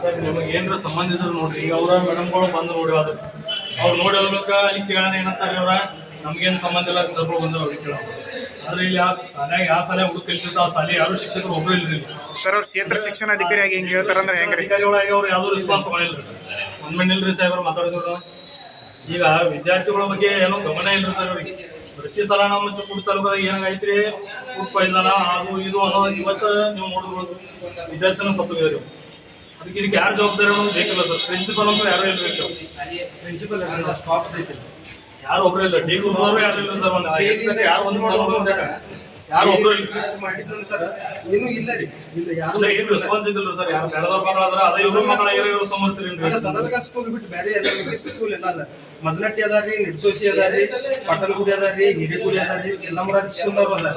Sir ನಿಮಗೆ ಏನ್ರ ಸಂಬಂಧ ಇದ್ರೆ ನೋಡ್ರಿ. ಈಗ ಅವ್ರ ಮೇಡಮ್ಗಳು ಬಂದು ನೋಡಿ ಅದು. ಅವ್ರು ನೋಡಿ ಹೋಗ್ಬೇಕ ಅಲ್ಲಿ ಕೇಳೋಣ ಏನಂತಾರೆ ಅವ್ರ. ನಮ್ಗೇನು ಸಂಬಂಧ ಇಲ್ಲ ಸ್ವಲ್ಪ ಬಂದು ಅವ್ರಿಗೆ ಕೇಳೋಣ. ಆದ್ರೆ ಇಲ್ಲಿ ಯಾವ ಸಾಲೆಯಾಗ ಯಾವ ಶಾಲೆ ಹುಡುಗ ಕಲಿತಿರ್ತ ಆ ಶಾಲೆ ಯಾರು ಶಿಕ್ಷಕರು ಒಬ್ರು ಇಲ್ರಿ. ಸರ್ ಅವ್ರು ಕ್ಷೇತ್ರ ಶಿಕ್ಷಣ ಅಧಿಕಾರಿಯಾಗಿ ಹಿಂಗೆ ಹೇಳ್ತಾರಂದ್ರೆ ಹೆಂಗ್ರಿ? ಅಧಿಕಾರಿಗಳಾಗಿ ಅವ್ರು ಯಾವ್ದು ರೆಸ್ಪಾನ್ಸ್ ಮಾಡಿಲ್ಲ ಒಂದ್ ಮಂದಿ ಇಲ್ರಿ ಸಾಹೇಬ್ರು ಮಾತಾಡಿದ್ರು ಈಗ ವಿದ್ಯಾರ್ಥಿಗಳ ಬಗ್ಗೆ ಏನೋ ಗಮನ ಇಲ್ರಿ ಸರ್ ಅವ್ರಿಗೆ. ಪ್ರತಿ ಸಲ ನಾವು ಚಿಕ್ಕುಡ್ ತಾಲೂಕದಾಗ ಏನಾಗೈತ್ರಿ? ಫುಡ್ ಪಾಯ್ಸನ ಅದು ಇದು ಅನ್ನೋದು ಇವತ್ತು ನೀವು ನೋಡಿದ್ರು ವಿದ್ಯಾರ್ಥಿನ ಸತ್ತೋಗಿದ್ರು ಅದಕ್ಕೆ ಇದಕ್ಕೆ ಯಾರು ಜವಾಬ್ದಾರಿ ಅನ್ನೋದು ಬೇಕಿಲ್ಲ ಸರ್. ಪ್ರಿನ್ಸಿಪಲ್ ಅಂತೂ ಯಾರು ಇರಬೇಕು ಪ್ರಿನ್ಸಿಪಲ್ ಸ್ಟಾಪ್ಸ್ ಐತಿ. ಯಾರು ಒಬ್ರು ಇಲ್ಲ. ಡಿ ಗ್ರೂಪ್ದವರು ಯಾರು ಇಲ್ಲ ಸರ್ ಒಂದು ಯಾರು ಒಂದು ಸಲ ಯಾರು ಒಬ್ರು ಇಲ್ಲ. ಏನೂ ಇಲ್ಲ ರೀ. ಇಲ್ಲ ಯಾರು ಏನು ರೆಸ್ಪಾನ್ಸ್ ಇದಿಲ್ಲ ಸರ್. ಯಾರು ಬೇಡದವ್ರ ಮಕ್ಕಳಾದ್ರ ಅದೇ ಇವ್ರ ಮಕ್ಕಳಾಗಿರೋ ಇವ್ರು ಸಮರ್ತೀರಿ ಸದರ್ಗ ಸ್ಕೂಲ್ ಬಿಟ್ಟು ಬೇರೆ ಅದಾರ ಮಿಕ್ಸ್ ಸ್ಕೂಲ್ ಎಲ್ಲ ಅದ ಮಜನಟ್ಟಿ ಅದಾರ್ರಿ ನಿಡ್ಸೋಸಿ ಅದಾರ್ರಿ ಪಟ್ಟಣಗುಡಿ ಅದಾರ್ರಿ ಹಿರೇಗುಡಿ ಅದಾರ್ರಿ ಎಲ್ಲ ಮಾರಾರಿ ಸ್ಕೂಲ್ ಅವರು ಅದಾರ.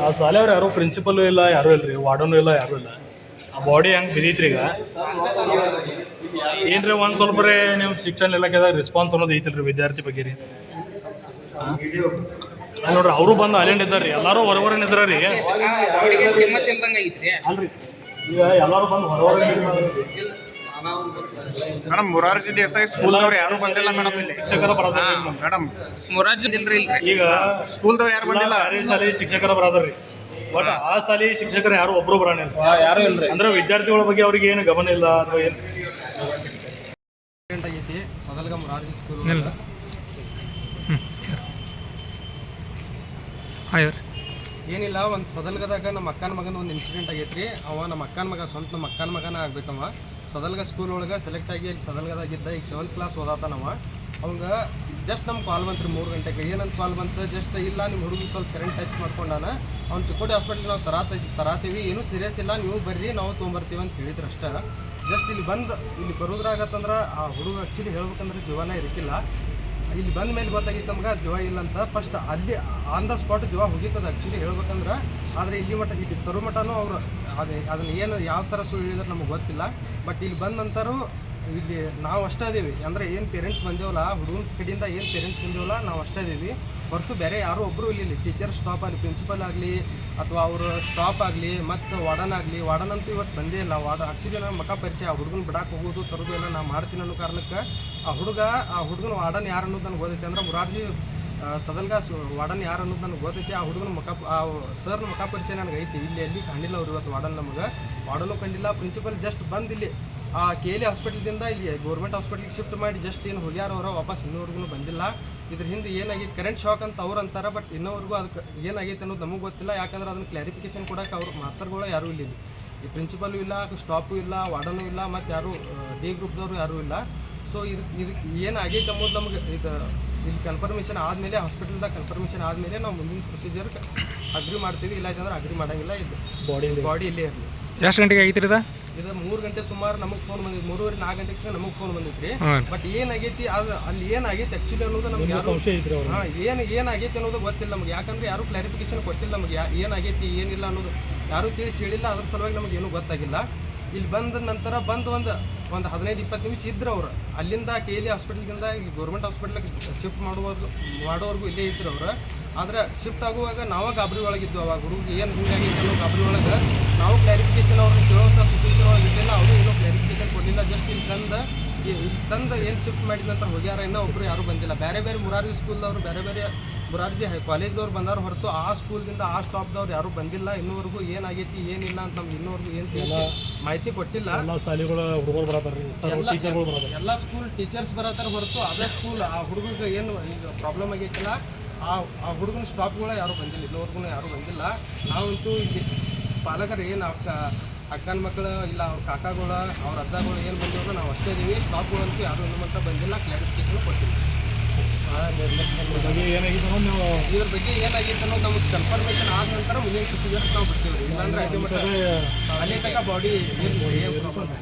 ಆ ಶಾಲೆಯವ್ರು ಯಾರು? ಪ್ರಿನ್ಸಿಪಲ್ ಇಲ್ಲ ಯಾರು ಇಲ್ರಿ? ವಾರ್ಡನು ಇಲ್ಲ ಯಾರು ಇಲ್ಲ. ಆ ಬಾಡಿ ಹೆಂಗ್ ಬಿದ್ದೈತ್ರಿ ಈಗ? ಏನ್ರಿ ಒಂದ್ ಸ್ವಲ್ಪ ರೀ ನೀವು ಶಿಕ್ಷಣ ಇಲಾಖೆದಾಗ ರೆಸ್ಪಾನ್ಸ್ ಅನ್ನೋದು ಐತಿಲ್ರಿ ವಿದ್ಯಾರ್ಥಿ ಬಗ್ಗೆ ರೀ? ನೋಡ್ರಿ ಅವರು ಬಂದು ಅಲೆಂಡ್ ಇದ್ದಾರ್ರಿ. ಎಲ್ಲಾರು ಹೊರವರ ನಿದ್ರ ರೀ. ಅಲ್ರಿ. ಈಗ ಎಲ್ಲಾರು ಬಂದು ಹೊರಗಡೆ ಮೇಡಮ್ ಮೊರಾರ್ಜಿ ದೇಸಾಯಿ ಸ್ಕೂಲ್ದವ್ರು ಯಾರು ಬಂದಿಲ್ಲ ಮೇಡಮ್ ಇಲ್ಲಿ ಶಿಕ್ಷಕರ ಬರೋದ್ರಿ ಮೇಡಮ್ ಮೊರಾರ್ಜಿ ಇಲ್ರಿ ಇಲ್ರಿ ಈಗ ಸ್ಕೂಲ್ದವ್ರು ಯಾರು ಬಂದಿಲ್ಲ ಬೇರೆ ಶಾಲೆ ಶಿಕ್ಷಕರ ಬರೋದ್ರಿ ಬಟ್ ಆ ಶಾಲೆ ಶಿಕ್ಷಕರು ಯಾರು ಒಬ್ರು ಬರೋಣಿಲ್ಲ ಯಾರು ಇಲ್ರಿ ಅಂದ್ರೆ ವಿದ್ಯಾರ್ಥಿಗಳ ಬಗ್ಗೆ ಅವ್ರಿಗೆ ಏನು ಗಮನ ಇಲ್ಲ ಅಥವಾ ಏನು? ಆಕ್ಸಿಡೆಂಟ್ ಆಗೈತಿ ಸದಲ್ಗ ಮುರಾರ್ಜಿ ಸ್ಕೂಲ್ ಏನಿಲ್ಲ, ಒಂದು ಸದಲ್ಗದಾಗ ನಮ್ಮ ಅಕ್ಕನ ಮಗನ ಒಂದು ಇನ್ಸಿಡೆಂಟ್ ಆಗೈತ್ರಿ. ಅವ ನಮ್ಮ ಅಕ್ಕನ ಮಗ, ಸ್ವಂತ ನಮ್ಮ ಅಕ್ಕನ ಮಗನ ಆಗ್ಬೇಕವ. ಸದಲ್ಗ ಸ್ಕೂಲ್ ಒಳಗೆ ಸೆಲೆಕ್ಟ್ ಆಗಿ ಅಲ್ಲಿ ಸದಲ್ಗದಾಗಿದ್ದ, ಈಗ ಸೆವೆಂತ್ ಕ್ಲಾಸ್ ಓದಾತನವ. ಅವಂಗ ಜಸ್ಟ್ ನಮ್ಮ ಕಾಲ್ ಬಂತ್ರಿ ಮೂರು ಗಂಟೆಗೆ. ಏನಂತ ಕಾಲ್ ಬಂತು? ಜಸ್ಟ್ ಇಲ್ಲ ನಿಮ್ಮ ಹುಡುಗಿ ಸ್ವಲ್ಪ ಕರೆಂಟ್ ಟಚ್ ಮಾಡ್ಕೊಂಡಾನ. ಅವ್ನು ಚಿಕ್ಕೋಡಿ ಹಾಸ್ಪಿಟ್ಲಿಗೆ ನಾವು ತರಾತ, ತರಾತೀವಿ. ಏನೂ ಸೀರಿಯಸ್ ಇಲ್ಲ. ನೀವು ಬರ್ರಿ, ನಾವು ತೊಗೊಂಬರ್ತೀವಿ ಅಂತ ಹೇಳಿದ್ರು ಅಷ್ಟೇ. ಜಸ್ಟ್ ಇಲ್ಲಿ ಬಂದು, ಇಲ್ಲಿ ಬರೋದ್ರಾಗತ್ತಂದ್ರೆ ಆ ಹುಡುಗ ಆ್ಯಕ್ಚುಲಿ ಹೇಳ್ಬೇಕಂದ್ರೆ ಜೀವನ ಇರಕ್ಕಿಲ್ಲ ಇಲ್ಲಿ ಬಂದ ಮೇಲೆ ಗೊತ್ತಾಗಿತ್ತು ನಮ್ಗೆ ಜೀವ ಇಲ್ಲ ಅಂತ. ಫಸ್ಟ್ ಅಲ್ಲಿ ಆನ್ ದ ಸ್ಪಾಟ್ ಜೀವ ಹೋಗಿತ್ತದ ಆ್ಯಕ್ಚುಲಿ ಹೇಳ್ಬೇಕಂದ್ರೆ. ಆದರೆ ಇಲ್ಲಿ ಮಟ್ಟ, ಇಲ್ಲಿ ತರು ಮಟನೂ ಅವ್ರು, ಅದೇ, ಅದನ್ನ ಏನು ಯಾವ ಥರ ಸುಳ್ಳು ಹೇಳಿದ್ರೆ ನಮಗೆ ಗೊತ್ತಿಲ್ಲ. ಬಟ್ ಇಲ್ಲಿ ಬಂದ ನಂತರ ಇಲ್ಲಿ ನಾವು ಅಷ್ಟೇ ಅದೀವಿ ಅಂದರೆ ಏನು ಪೇರೆಂಟ್ಸ್ ಬಂದೇವಲ್ಲ, ಹುಡುಗನ ಕಡೆಯಿಂದ ಏನು ಪೇರೆಂಟ್ಸ್ ಬಂದೇವಲ್ಲ, ನಾವು ಅಷ್ಟೇ ಅದೀವಿ ಹೊರತು ಬೇರೆ ಯಾರೂ ಒಬ್ಬರು ಇಲ್ಲಿ ಟೀಚರ್ ಸ್ಟಾಪ್ ಆಗಲಿ ಪ್ರಿನ್ಸಿಪಲ್ ಆಗಲಿ, ಅಥವಾ ಅವರು ಸ್ಟಾಪ್ ಆಗಲಿ, ಮತ್ತು ವಾರ್ಡನ್ ಆಗಲಿ ವಾರ್ಡನ್ ಅಂತೂ ಇವತ್ತು ಬಂದೇ ಇಲ್ಲ. ವಾರ್ಡ್ ಆ್ಯಕ್ಚುಲಿ ನನ್ನ ಮಕ ಪರಿಚಯ, ಆ ಹುಡುಗನ ಬಿಡಕ್ಕೆ ಹೋಗೋದು, ತರೋದು ಎಲ್ಲ ನಾ ಮಾಡ್ತೀನಿ ಅನ್ನೋ ಕಾರಣಕ್ಕೆ ಆ ಹುಡುಗ, ಆ ಹುಡುಗನ ವಾರ್ಡನ್ ಯಾರು ಅನ್ನೋದು ನನಗೆ ಗೊತ್ತೈತೆ. ಅಂದ್ರೆ ಮುರಾರ್ಜಿ ಸದಲ್ಗ ಸು ವಾರ್ಡನ್ ಯಾರು ಅನ್ನೋದು ನನಗೆ ಗೊತ್ತೈತಿ. ಆ ಹುಡುಗನ ಮಕ ಆ, ಸರ್ನ ಮಕ ಪರಿಚಯ ನನಗೆ ಐತಿ. ಇಲ್ಲಿ ಎಲ್ಲಿ ಕಾಣಿಲ್ಲ ಅವ್ರು ಇವತ್ತು ವಾರ್ಡನ್ ನಮಗೆ. ವಾರ್ಡನು ಕಂಡಿಲ್ಲ ಪ್ರಿನ್ಸಿಪಲ್ ಜಸ್ಟ್ ಬಂದಿಲ್ಲಿ ಆ ಕೆ ಎಲ್ ಹಾಸ್ಪಿಟಲ್ದಿಂದ ಇಲ್ಲಿ ಗೌರ್ಮೆಂಟ್ ಹಾಸ್ಪಿಟ್ಲಿಗೆ ಶಿಫ್ಟ್ ಮಾಡಿ ಜಸ್ಟ್ ಏನು ಹೋಗ್ಯಾರ ಅವರ ವಾಪಸ್ ಇನ್ನೂವರೆಗೂ ಬಂದಿಲ್ಲ. ಇದ್ರ ಹಿಂದೆ ಏನಾಗೈತೆ ಕರೆಂಟ್ ಶಾಕ್ ಅಂತ ಅವ್ರು ಅಂತಾರೆ ಬಟ್ ಇನ್ನೋವರೆಗೂ ಅದಕ್ಕೆ ಏನಾಗೈತೆ ಅನ್ನೋದು ನಮಗೆ ಗೊತ್ತಿಲ್ಲ. ಯಾಕಂದ್ರೆ ಅದನ್ನ ಕ್ಲಾರಿಫಿಕೇಶನ್ ಕೊಡೋಕೆ ಅವ್ರು ಮಾಸ್ತರ್ಗಳು ಯಾರೂ ಇಲ್ಲ ಈ ಪ್ರಿನ್ಸಿಪಲ್ ಇಲ್ಲ ಸ್ಟಾಪು ಇಲ್ಲ ವಾರ್ಡನು ಇಲ್ಲ ಮತ್ತು ಯಾರು ಡಿ ಗ್ರೂಪ್ದವರು ಯಾರೂ ಇಲ್ಲ. ಸೊ ಇದಕ್ಕೆ ಇದಕ್ಕೆ ಏನು ಆಗೈತೆ ಅಂಬೋದು ನಮಗೆ ಇದು ಇಲ್ಲಿ ಕನ್ಫರ್ಮೇಷನ್ ಆದಮೇಲೆ ಹಾಸ್ಪಿಟಲ್ದಾಗ ಕನ್ಫರ್ಮೇಷನ್ ಆದಮೇಲೆ ನಾವು ಮುಂದಿನ ಪ್ರೊಸೀಜರ್ ಅಗ್ರಿ ಮಾಡ್ತೀವಿ. ಇಲ್ಲ ಅಂದ್ರೆ ಅಗ್ರಿ ಮಾಡಂಗಿಲ್ಲ ಇದು ಬಾಡಿ ಬಾಡಿ ಇಲ್ಲೇ ಇರಲಿ. ಎಷ್ಟು ಗಂಟೆಗೆ ಆಗೈತ್ರಿ ಇದು ಮೂರು ಗಂಟೆ ಸುಮಾರು ನಮಗೆ ಫೋನ್ ಬಂದಿತ್ತು. ಮೂರುವರೆ ನಾಲ್ಕು ಗಂಟೆಗೆ ನಮಗೆ ಫೋನ್ ಬಂದಿತ್ತು ಹಾಂ ಬಟ್ ಏನಾಗೈತಿ ಅದು ಅಲ್ಲಿ ಏನಾಗೈತಿ ಆ್ಯಕ್ಚುಲಿ ಅನ್ನೋದು ನಮ್ಗೆ ಯಾರು ಹಾಂ ಏನು ಏನಾಗೈತಿ ಅನ್ನೋದು ಗೊತ್ತಿಲ್ಲ ನಮ್ಗೆ. ಯಾಕಂದ್ರೆ ಯಾರು ಕ್ಲಾರಿಫಿಕೇಶನ್ ಕೊಟ್ಟಿಲ್ಲ ನಮಗೆ. ಯಾ ಏನಾಗೈತಿ ಏನಿಲ್ಲ ಅನ್ನೋದು ಯಾರು ತಿಳಿಸಿ ಹೇಳಿಲ್ಲ. ಅದ್ರ ಸಲುವಾಗಿ ನಮಗೆ ಏನೂ ಗೊತ್ತಾಗಿಲ್ಲ. ಇಲ್ಲಿ ಬಂದ ನಂತರ ಬಂದು ಒಂದು ಒಂದು ಹದಿನೈದು ಇಪ್ಪತ್ತು ನಿಮಿಷ ಇದ್ರು ಅವ್ರು. ಅಲ್ಲಿಂದ ಕೆ ಎಲ್ ಹಾಸ್ಪಿಟಲ್ಗಿಂದ ಈ ಗೌರ್ಮೆಂಟ್ ಹಾಸ್ಪಿಟ್ಲಿಗೆ ಶಿಫ್ಟ್ ಮಾಡುವವರೆಗೂ ಮಾಡೋವರೆಗೂ ಇಲ್ಲೇ ಇದ್ರು ಅವ್ರು. ಆದ್ರೆ ಶಿಫ್ಟ್ ಆಗುವಾಗ ನಾವು ಗಾಬರಿ ಒಳಗಿದ್ದು ಅವಾಗ. ಹುಡುಗ ಏನು ಹಿಂಗಾಗಿ ಅನ್ನೋ ಗಾಬರಿ ಒಳಗೆ ನಾವು ಕ್ಲಾರಿಫಿಕೇಶನ್ ಅವ್ರನ್ನ ಕೇಳುವಂಥ ಸಿಚುವೇಶನ್ ಒಳಗೆ ಇರಲಿಲ್ಲ ಅವರು ಏನೂ ಕ್ಲಾರಿಫಿಕೇಶನ್ ಕೊಡಲಿಲ್ಲ ಜಸ್ಟ್ ಇಲ್ಲಿ ತಂದು ಏನು ಶಿಫ್ಟ್ ಮಾಡಿದ ನಂತರ ಹೋಗ್ಯಾರ ಇನ್ನೂ ಒಬ್ಬರು ಯಾರೂ ಬಂದಿಲ್ಲ. ಬೇರೆ ಬೇರೆ ಮುರಾರ್ಜಿ ಸ್ಕೂಲ್ದವ್ರು ಬೇರೆ ಬೇರೆ ಮುರಾರ್ಜಿ ಹೈ ಕಾಲೇಜ್ದವ್ರು ಬಂದವ್ರು ಹೊರತು ಆ ಸ್ಕೂಲ್ದಿಂದ ಆ ಸ್ಟಾಪ್ದವ್ರು ಯಾರೂ ಬಂದಿಲ್ಲ. ಇನ್ನೂವರೆಗೂ ಏನಾಗೈತಿ ಏನಿಲ್ಲ ಅಂತ ನಮ್ಗೆ ಇನ್ನೂವರೆಗೂ ಏನು ತಿಳಿಸಿ ಮಾಹಿತಿ ಕೊಟ್ಟಿಲ್ಲ. ಎಲ್ಲ ಎಲ್ಲ ಸ್ಕೂಲ್ ಟೀಚರ್ಸ್ ಬರತ್ತಾರ. ಹೊರತು ಅದೇ ಸ್ಕೂಲ್ ಆ ಹುಡುಗರ್ಗೆ ಏನು ಈಗ ಪ್ರಾಬ್ಲಮ್ ಆಗೈತಿಲ್ಲ ಆ ಆ ಹುಡುಗನ ಸ್ಟಾಪ್ಗಳು ಯಾರೂ ಬಂದಿಲ್ಲ ಇನ್ನೂವರೆಗೂ ಯಾರೂ ಬಂದಿಲ್ಲ. ನಾವಂತೂ ಪಾಲಕರು ಏನು ಅಕ್ಕನ ಮಕ್ಕಳು ಇಲ್ಲ ಅವ್ರ ಕಾಕಾಗಳು ಅವ್ರ ಅಜ್ಜಗಳು ಏನು ಬಂದಿರೋ ನಾವು ಅಷ್ಟೇ ಇದೀವಿ. ಸ್ಟಾಪ್ಗಳು ಅಂತ ಯಾರು ಅಂತ ಬಂದಿಲ್ಲ. ಕ್ಲಾರಿಫಿಕೇಶನ್ ನೀವು ಇದ್ರ ಬಗ್ಗೆ ಏನಾಗಿತ್ತು ಅನ್ನೋದು ನಮಗೆ ಕನ್ಫರ್ಮೇಷನ್ ಆದ ನಂತರ ಮುಂದಿನ ಪ್ರೊಸೀಜರ್ ನಾವು ಬಿಡ್ತೀವಿ ಇಲ್ಲಾಂದ್ರೆ ಅಲ್ಲಿ ತನಕ ಬಾಡಿ ಏನು ಪ್ರಾಬ್ಲಮ್